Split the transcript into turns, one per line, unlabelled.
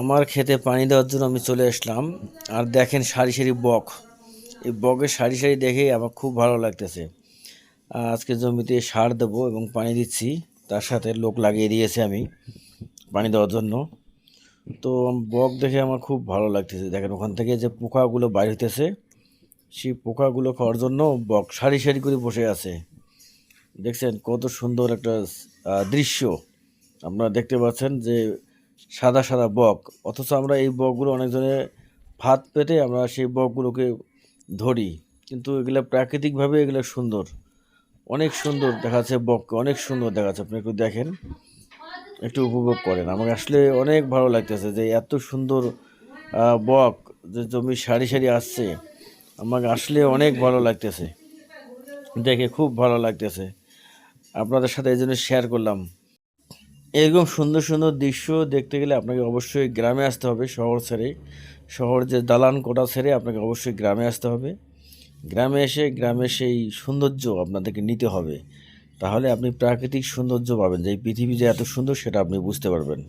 আমার খেতে পানি দেওয়ার জন্য আমি চলে আসলাম। আর দেখেন সারি সারি বক। এই বকের সারি সারি দেখেই আমার খুব ভালো লাগতেছে। আজকে জমিতে সার দেবো এবং পানি দিচ্ছি। তার সাথে লোক লাগিয়ে দিয়েছি আমি পানি দেওয়ার জন্য। তো বক দেখে আমার খুব ভালো লাগতেছে। দেখেন ওখান থেকে যে পোকাগুলো বাইর হইতেছে, সেই পোকাগুলো খাওয়ার জন্য বক সারি সারি করে বসে আছে। দেখছেন কত সুন্দর একটা দৃশ্য। আপনারা দেখতে পাচ্ছেন যে সাদা সাদা বক। অথচ আমরা এই বকগুলো অনেকজনে ভাত পেতে আমরা সেই বকগুলোকে ধরি। কিন্তু এগুলো প্রাকৃতিকভাবে এগুলো সুন্দর। অনেক সুন্দর দেখাচ্ছে বককে, অনেক সুন্দর দেখাচ্ছে। আপনি একটু দেখেন, একটু উপভোগ করেন। আমাকে আসলে অনেক ভালো লাগতেছে যে এত সুন্দর বক যে জমি সারি সারি আসছে। আমাকে আসলে অনেক ভালো লাগতেছে। দেখে খুব ভালো লাগতেছে। আপনাদের সাথে এই জন্য শেয়ার করলাম। এরকম সুন্দর সুন্দর দৃশ্য দেখতে গেলে আপনাকে অবশ্যই গ্রামে আসতে হবে শহর ছেড়ে। শহর যে দালান কোটা ছেড়ে আপনাকে অবশ্যই গ্রামে আসতে হবে। গ্রামে এসে গ্রামে সেই সৌন্দর্য আপনাদেরকে নিতে হবে। তাহলে আপনি প্রাকৃতিক সৌন্দর্য পাবেন। যে পৃথিবী যে এত সুন্দর সেটা আপনি বুঝতে পারবেন।